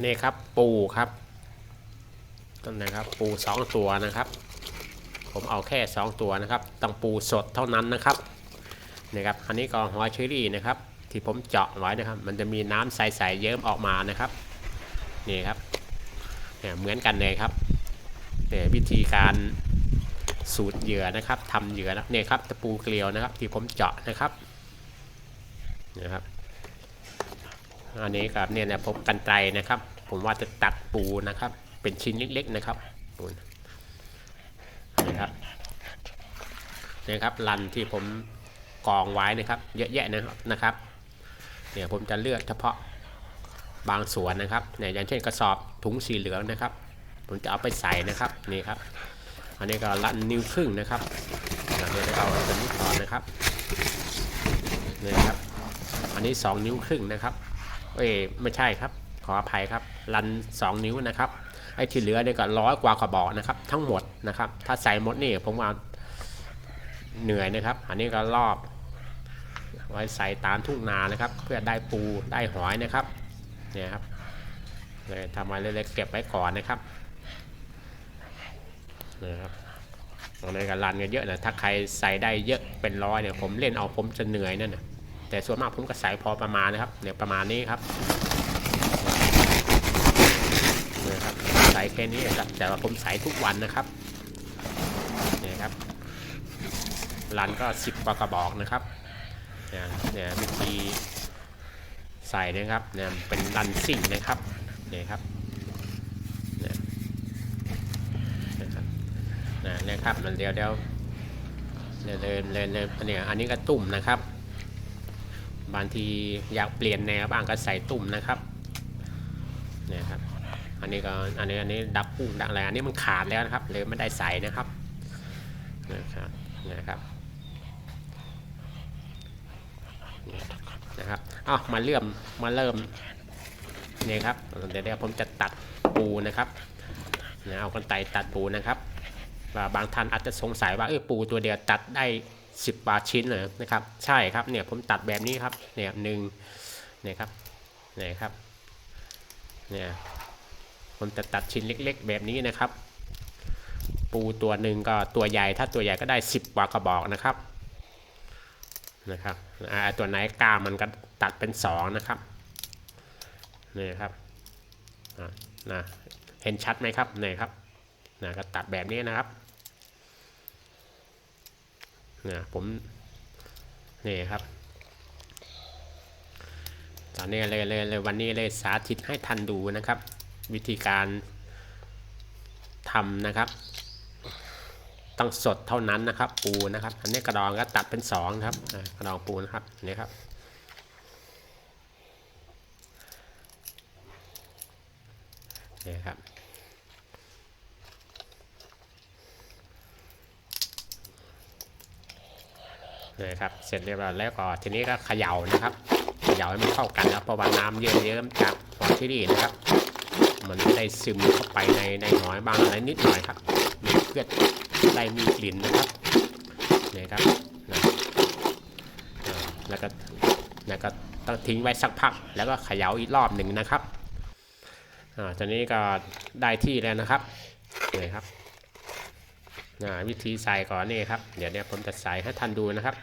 นี่ครับปูครับต้นนะครับปูสองตัวนะครับ ผมเอาแค่สองตัวนะครับต้องปูสดเท่านั้นนะครับนี่ครับอันนี้ก็หอยเชอรี่นะครับ ที่ผมเจาะไว้นะครับ มันจะมีน้ำใสๆเยิ้มออกมานะครับนี่ครับเนี่ยเหมือนกันเลยครับเนี่ยวิธีการสูตรเหยื่อนะครับทำเหยื่อนะเนี่ยครับตะปูเกลียวนะครับ ที่ผมเจาะนะครับนะครับ อันนี้ครับเนี่ยนะผมกันไกลนะครับ ผมว่าจะตัดปูนะครับ เป็นชิ้นเล็กๆนะครับปูนี่ครับนี่ครับรันที่ผมกองไว้นะครับ เยอะแยะนะครับนะครับเนี่ยผมจะเลือกเฉพาะบางส่วนนะครับเนี่ยอย่างเช่นกระสอบถุงสีเหลืองนะครับ ผมจะเอาไปใส่นะครับนี่ครับ อันนี้ก็รันนิ้วครึ่งนะครับเราจะเอาตัวนี้ก่อนนะครับนี่ครับ อันนี้ 2 นิ้วครึ่งนะครับ เอ้ไม่ใช่ครับ ขออภัยครับ รัน 2 นิ้วนะครับ ไอ้ที่เหลือเนี่ยก็ร้อยกว่ากระบอกนะครับ ทั้งหมดนะครับ ถ้าใส่หมดนี่ผมว่าเหนื่อยนะครับ อันนี้ก็รอบ ไว้ใส่ตามทุ่งนานะครับ เพื่อได้ปูได้หอยนะครับ เนี่ยครับเลยทำไว้เล็กๆเก็บไว้ก่อนนะครับนะครับตรงนี้ก็รันกันเยอะนะ ถ้าใครใส่ได้เยอะเป็นร้อยเนี่ย ผมเล่นเอาผมจะเหนื่อยนั่นนะ แต่ส่วนมากผมก็ใส่พอประมาณนะครับเนี่ยประมาณนี้ครับเนี่ยครับใส่แค่นี้ครับแต่ว่าผมใส่ทุกวันนะครับเนี่ยครับรันก็สิบกว่ากระบอกนะครับเนี่ยเนี่ยวิธีใส่นะครับเนี่ยเป็นรันซิ่งนะครับเนี่ยครับเนี่ยนะครับนะครับมันเดียวเดียวเนี่ยเลยเลยเลยเนี่ยอันนี้ก็ตุ่มนะครับ บางทีอยากเปลี่ยนแนวบ้างก็ใส่ตุ่มนะครับเนี่ยครับ อันนี้ก็อันนี้อันนี้ดับปุ้งดับอะไรอันนี้มันขาดแล้วนะครับเลยไม่ได้ใส่นะครับนะครับนะครับนะครับอ้าวมาเริ่มมาเริ่มนี่ครับเดี๋ยวเดี๋ยวผมจะตัดปูนะครับเนี่ยเอากันไตตัดปูนะครับว่าบางท่านอาจจะสงสัยว่าเออปูตัวเดียวตัดได้ 10บบาทชิ้นเลยนะครับ ใช่ครับเนี่ยผมตัดแบบนี้ครับเนี่ยหนึ่งเนี่ยครับเนี่ยครับเนี่ยผมจะตัดชิ้นเล็ก ๆ แบบนี้นะครับ ปูตัวหนึ่งก็ตัวใหญ่ถ้าตัวใหญ่ก็ได้ 10กว่ากระบอกนะครับนะครับตัวไหนกล้ามันก็ตัดเป็น2นะครับนี่ครับนะเห็นชัดไหมครับนี่ครับนะก็ตัดแบบนี้นะครับ นะผมนี่ครับตอนนี้เลยเลยเลยวันนี้เลยสาธิตให้ทันดูนะครับ วิธีการทำนะครับ ต้องสดเท่านั้นนะครับ ปูนะครับ อันนี้กระดองก็ตัดเป็นสองครับกระดองปูนะครับนี่ครับนี่ครับ นะครับ เสร็จเรียบร้อยแล้วก็ทีนี้ก็เขย่านะครับเขย่าให้มันเข้ากันนะเพราะว่าน้ำเยิ้มๆจากหอยที่นี่นะครับ มันได้ซึมเข้าไปในในหอยบางอะไรนิดหน่อยครับมีเพื่อได้มีกลิ่นนะครับนี่ครับนะแล้วก็แล้วก็ต้องทิ้งไว้สักพัก แล้วก็เขย่าอีกรอบหนึ่งนะครับอ่าตอนนี้ก็ได้ที่แล้วนะครับนี่ครับ อ่าวิธีใส่ก่อนนี่ครับ เดี๋ยวเนี่ยผมจะใส่ให้ท่านดูนะครับ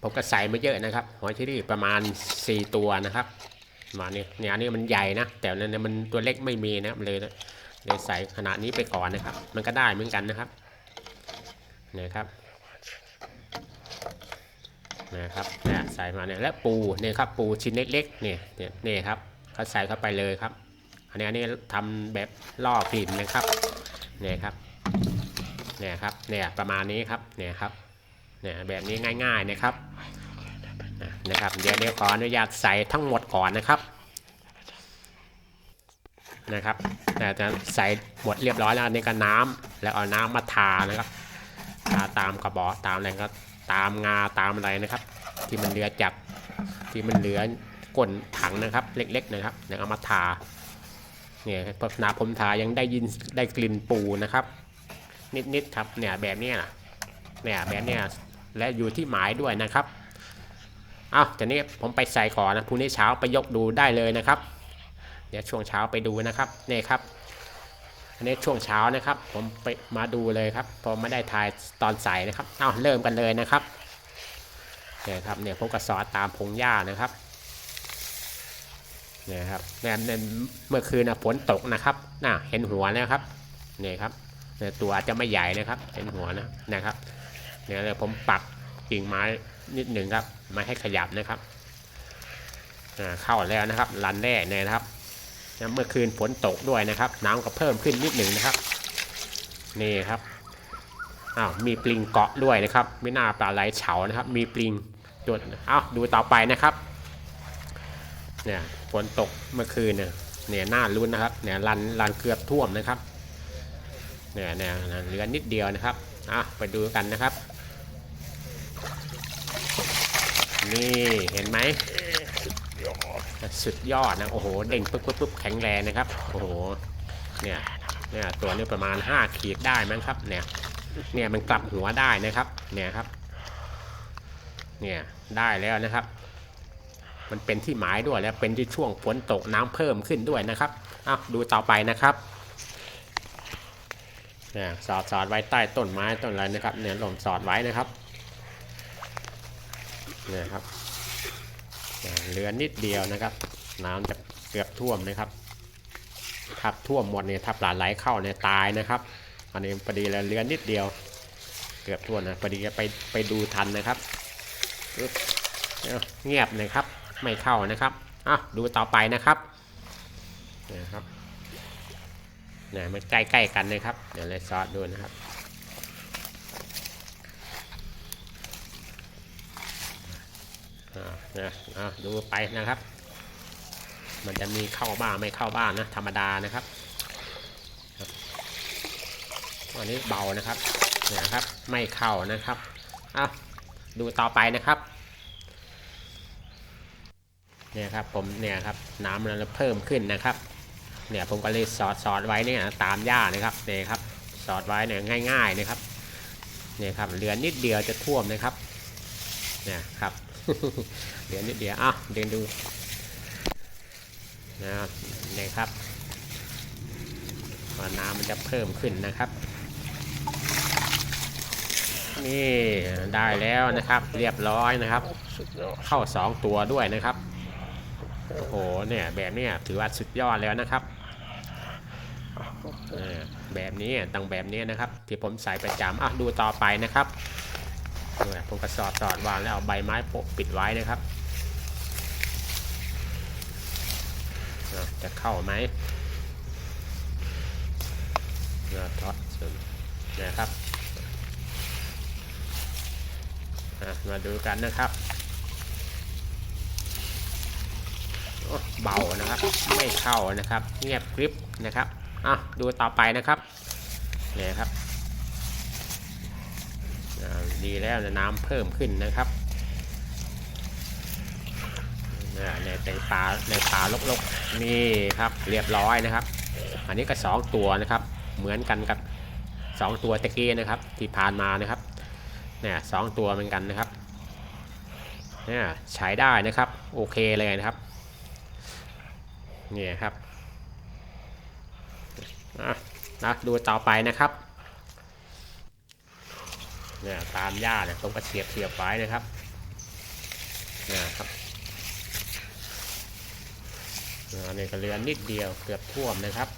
ผมก็ใส่ไม่เยอะนะครับหอยเชอรี่ประมาณ 4 ตัวนะครับมาเนี่ยเนี่ยอันนี้มันใหญ่นะ แต่เนี่ยมันตัวเล็กไม่มีนะครับเลยเลยใส่ขนาดนี้ไปก่อนนะครับ มันก็ได้เหมือนกันนะครับเนี่ยครับนะครับเนี่ยใส่มาเนี่ยและปูเนี่ยครับปูชิ้นเล็กๆเนี่ยเนี่ยนี่ครับเขาใส่เข้าไปเลยครับ อันนี้อันนี้ทำแบบล่อกลิ่นนะครับเนี่ยครับ เนี่ยครับเนี่ยประมาณนี้ครับเนี่ยครับเนี่ยแบบนี้ง่ายๆนะครับนะครับเดี๋ยวเดี๋ยวขออนุญาตใส่ทั้งหมดก่อนนะครับนะครับแต่จะใส่หมดเรียบร้อยแล้วอันนี่ก็น้ำแล้วเอาน้ำมาทานะครับทาตามกระบอกตามอะไรก็ตามงาตามอะไรนะครับ ที่มันเหลือจากที่มันเหลือก้นถังนะครับ เล็ก ๆ นะครับเดี๋ยเอามาทาเนี่ยพอนาผมทายังได้ยินได้กลิ่นปูนะครับ นิดๆครับเนี่ยแบบนี้นะเนี่ยแบบนี้และอยู่ที่หมายด้วยนะครับเอาทีนี้ผมไปใส่ก่อนนะพรุ่งนี้เช้าไปยกดูได้เลยนะครับ เดี๋ยวช่วงเช้าไปดูนะครับนี่ครับอันนี้ช่วงเช้านะครับ ผมไปมาดูเลยครับพอไม่ได้ถ่ายตอนใส่นะครับเอาเริ่มกันเลยนะครับเนี่ยครับเนี่ยผมก็สอดตามพงหญ้านะครับเนี่ยครับเนี่ยเมื่อคืนนะฝนตกนะครับน่ะเห็นหัวแล้วครับเนี่ยครับ ตัวอาจจะไม่ใหญ่นะครับเห็นหัวนะนะครับเนี่ยเลยผมปักกิ่งไม้นิดหนึ่งครับไม่ให้ขยับนะครับเข้าแล้วนะครับรันแรกเนี่ยนะครับนะเมื่อคืนฝนตกด้วยนะครับ น้ำก็เพิ่มขึ้นนิดหนึ่งนะครับนี่ครับอ้าวมีปลิงเกาะด้วยนะครับ ไม่น่าปลาไหลเฉานะครับ มีปลิงจดอ้าวดูต่อไปนะครับเนี่ยฝนตกเมื่อคืนเนี่ยเนี่ยหน้ารุ้นนะครับเนี่ยลันลันเกือบท่วมนะครับ เนี่ยเนี่ยเหลือนิดเดียวนะครับอะไปดูกันนะครับ นี่เห็นไหมสุดยอดนะโอ้โหเด้งปุ๊บปุ๊บปุ๊บแข็งแรงนะครับโอ้โหเนี่ยเนี่ยตัวนี้ประมาณ 5 ขีดได้มั้งครับเนี่ยเนี่ยมันกลับหัวได้นะครับเนี่ยครับเนี่ยได้แล้วนะครับ มันเป็นที่หมายด้วยแล้วเป็นที่ช่วงฝนตกน้ำเพิ่มขึ้นด้วยนะครับอ้าวดูต่อไปนะครับ เนี่ยสอดสอดไว้ใต้ต้นไม้ต้นอะไรนะครับเนี่ยหล่นสอดไว้นะครับเนี่ยครับเหลือนิดเดียวนะครับ น้ำจะเกือบท่วมนะครับครับท่วมหมดเนี่ยถ้าปลานไหลเข้าเนี่ยตายนะครับ อันนี้พอดีแล้วเหลือนิดเดียว เกือบท่วมนะพอดีไปไปดูทันนะครับเงียบนะครับ ไม่เข้านะครับอะดูต่อไปนะครับเนี่ยครับ นี่ยมันใกล้ๆกันนะครับเดี๋ยวเลยซอสดูนะครับอ่านะอ่าดูไปนะครับ มันจะมีเข้าบ้างไม่เข้าบ้างนะธรรมดานะครับอันนี้เบานะครับเนี่ยครับ ไม่เข้านะครับอะดูต่อไปนะครับเนี่ยครับผมเนี่ยครับน้ำมันเพิ่มขึ้นนะครับ เนี่ยผมก็เลยสอดสอดไว้เนี่ยตามหญ้านะครับเนี่ยครับสอดไว้เนี่ยง่าย ๆนะครับเนี่ยครับเหลือนิดเดียวจะท่วมนะครับเนี่ยครับเดี๋ยวนิดเดียวอะเดินดูนะครับนี่ยครับน้ำมันจะเพิ่มขึ้นนะครับ นี่ได้แล้วนะครับ เรียบร้อยนะครับ เข้าสองตัวด้วยนะครับโอ้โหเนี่ยแบบเนี้ยถือว่าสุดยอดแล้วนะครับ แบบนี้ต้องแบบนี้นะครับ ที่ผมใส่ประจำอะดูต่อไปนะครับผมก็สอดสอดวางแล้วเอาใบไม้ปปิดไว้นะครับจะเข้าไหมนี่ยทอดส่วนะครับมาดูกันนะครับเบานะครับ ไม่เข้านะครับ เงียบกริบนะครับ อะดูต่อไปนะครับเนี่ยครับดีแล้วนะน้ำเพิ่มขึ้นนะครับอ่ในในป่าในป่าลกๆนี่ครับเรียบร้อยนะครับ อันนี้ก็สองตัวนะครับ เหมือนกันกับสองตัวตะกี้นะครับ ที่ผ่านมานะครับเนี่ยสองตัวเหมือนกันนะครับเนี่ยใช้ได้นะครับโอเคเลยนะครับนี่ครับ อะนะดูต่อไปนะครับเนี่ยตามหญ้าเนี่ยต้องกระเสียบเสียบไว้นะครับเนี่ยครับอันนี้ก็เลือนิดเดียวเกือบท่วมนะครับ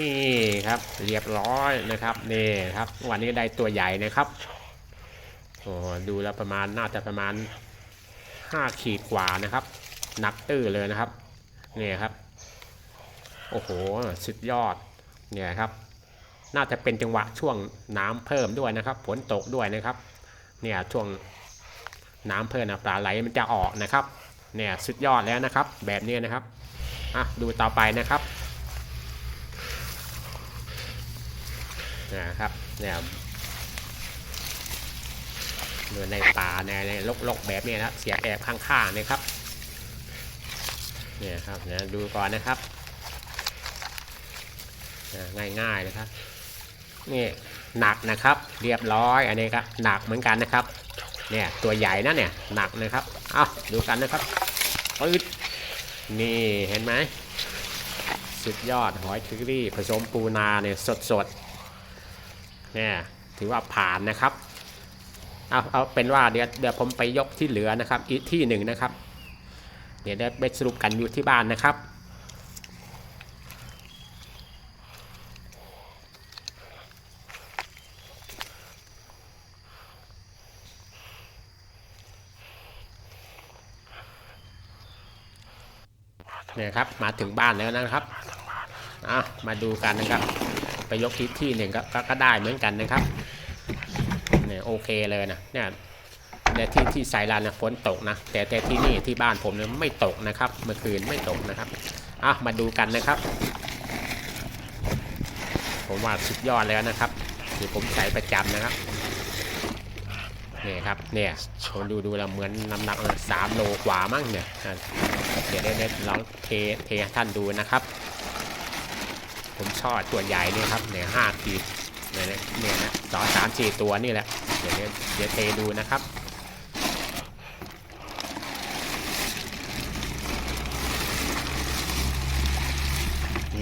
นี่ครับเรียบร้อยนะครับนี่ครับ วันนี้ได้ตัวใหญ่นะครับโอ้ดูแล้วประมาณน่าจะประมาณ5ขีดกว่านะครับ นักตื้อเลยนะครับเนี่ยครับโอ้โหสุดยอดเนี่ยครับน่าจะเป็นจังหวะช่วงน้ำเพิ่มด้วยนะครับฝนตกด้วยนะครับเนี่ยช่วงน้ำเพิ่มนะปลาไหลมันจะออกนะครับเนี่ยสุดยอดแล้วนะครับ แบบนี้นะครับอะดูต่อไปนะครับนะครับเนี่ยเดินในป่าในในลกๆแบบนี้นะครับเสียแอบข้างๆนะครับ เนี่ยครับเนี่ยดูก่อนนะครับง่ายๆนะครับนี่หนักนะครับ เรียบร้อยอันนี้ครับหนักเหมือนกันนะครับ เนี่ยตัวใหญ่นะเนี่ยหนักนะครับเอาดูกันนะครับปืดนี่เห็นไหมสุดยอดหอยเชอรี่ผสมปูนาเนี่ยสดๆเนี่ยถือว่าผ่านนะครับเอาเอาเป็นว่าเดี๋ยวเดี๋ยวผมไปยกที่เหลือนะครับอีกที่หนึ่งนะครับ เดี๋ยวได้ไปสรุปกันอยู่ที่บ้านนะครับเนี่ยครับมาถึงบ้านแล้วนะครับอะมาดูกันนะครับ ไปยกที่ที่หนึ่งก็ก็ก็ได้เหมือนกันนะครับเนี่ยโอเคเลยนะเนี่ย แต่ที่ที่ไซรันนะฝนตกนะ แต่แต่ที่นี่ที่บ้านผมเนี่ยไม่ตกนะครับ เมื่อคืนไม่ตกนะครับอะมาดูกันนะครับ ผมว่าสุดยอดแล้วนะครับที่ผมใส่ประจำนะครับเนี่ยครับเนี่ยผมดูดูแล้วเหมือนน้ำหนักสามโลกว่ามั้งเนี่ยเดี๋ยวได้ได้ลองเทเทให้ท่านดูนะครับ ผมชอบตัวใหญ่นี่ครับเนี่ยห้าขีดเนี่ยเนี่ยนะสองสามสี่ตัวนี่แหละเดี๋ยวเดี๋ยวเดี๋ยวเทดูนะครับ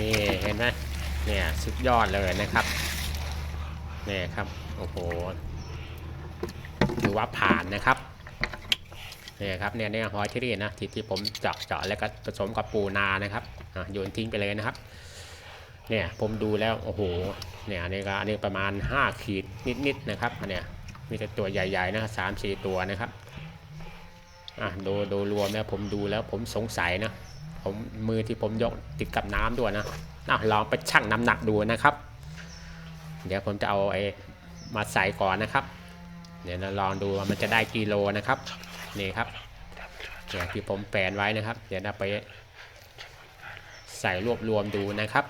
นี่เห็นไหมเนี่ยสุดยอดเลยนะครับเนี่ยครับโอ้โหถือว่าผ่านนะครับเนี่ยครับเนี่ยเนี่ยหอยเชอรี่นะที่ที่ผมเจาะเจาะแล้วก็ผสมกับปูนานะครับอะโยนทิ้งไปเลยนะครับเนี่ยผมดูแล้วโอ้โหเนี่ยอันนี้ก็อันนี้ประมาณ 5 ขีดนิดๆนะครับอันเนี้ยมีแต่ตัวใหญ่ๆนะครับสามสี่ตัวนะครับอะดูดูรวมแล้วผมดูแล้วผมสงสัยนะ ผมมือที่ผมยกติดกับน้ำด้วยนะอะลองไปชั่งน้ำหนักดูนะครับ เดี๋ยวผมจะเอาไอ้มาใส่ก่อนนะครับ เดี๋ยวเราลองดูว่ามันจะได้กิโลนะครับนี่ครับเนี่ยวที่ผมแปลนไว้นะครับ เดี๋ยวเราไปใส่รวบรวมดูนะครับ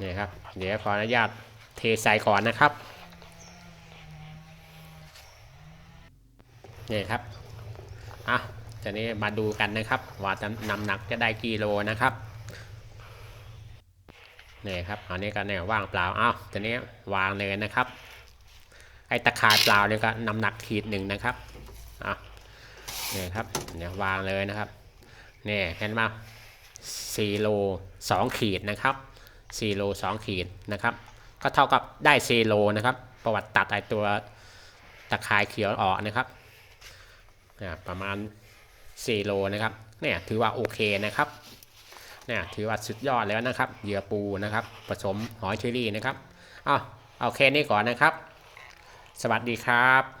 นี่ครับ เดี๋ยวขออนุญาตเทใส่ก่อนนะครับนี่ครับอะ ทีนี้มาดูกันนะครับ ว่าจะนำหนักจะได้กิโลนะครับนี่ครับอันนี้ก็เนี่ยว่างเปล่าอ้าวทีนี้วางเลยนะครับ ไอ้ตะข่ายเปล่าเนี่ยก็น้ำหนักขีดหนึ่งนะครับอะเนี่ยครับเนี่ยวางเลยนะครับเนี่ยเห็นไหมสี่โลสองขีดนะครับสี่โลสองขีดนะครับ ก็เท่ากับได้สี่โลนะครับ ประวัติตัดไอตัวตะข่ายเขียวออกนะครับประมาณ 4โลนะครับเนี่ยถือว่าโอเคนะครับเนี่ยถือว่าสุดยอดแล้วนะครับเหยื่อปูนะครับ ผสมหอยเชอรี่นะครับอ้าวเอาแค่นี้ก่อนนะครับ สวัสดีครับ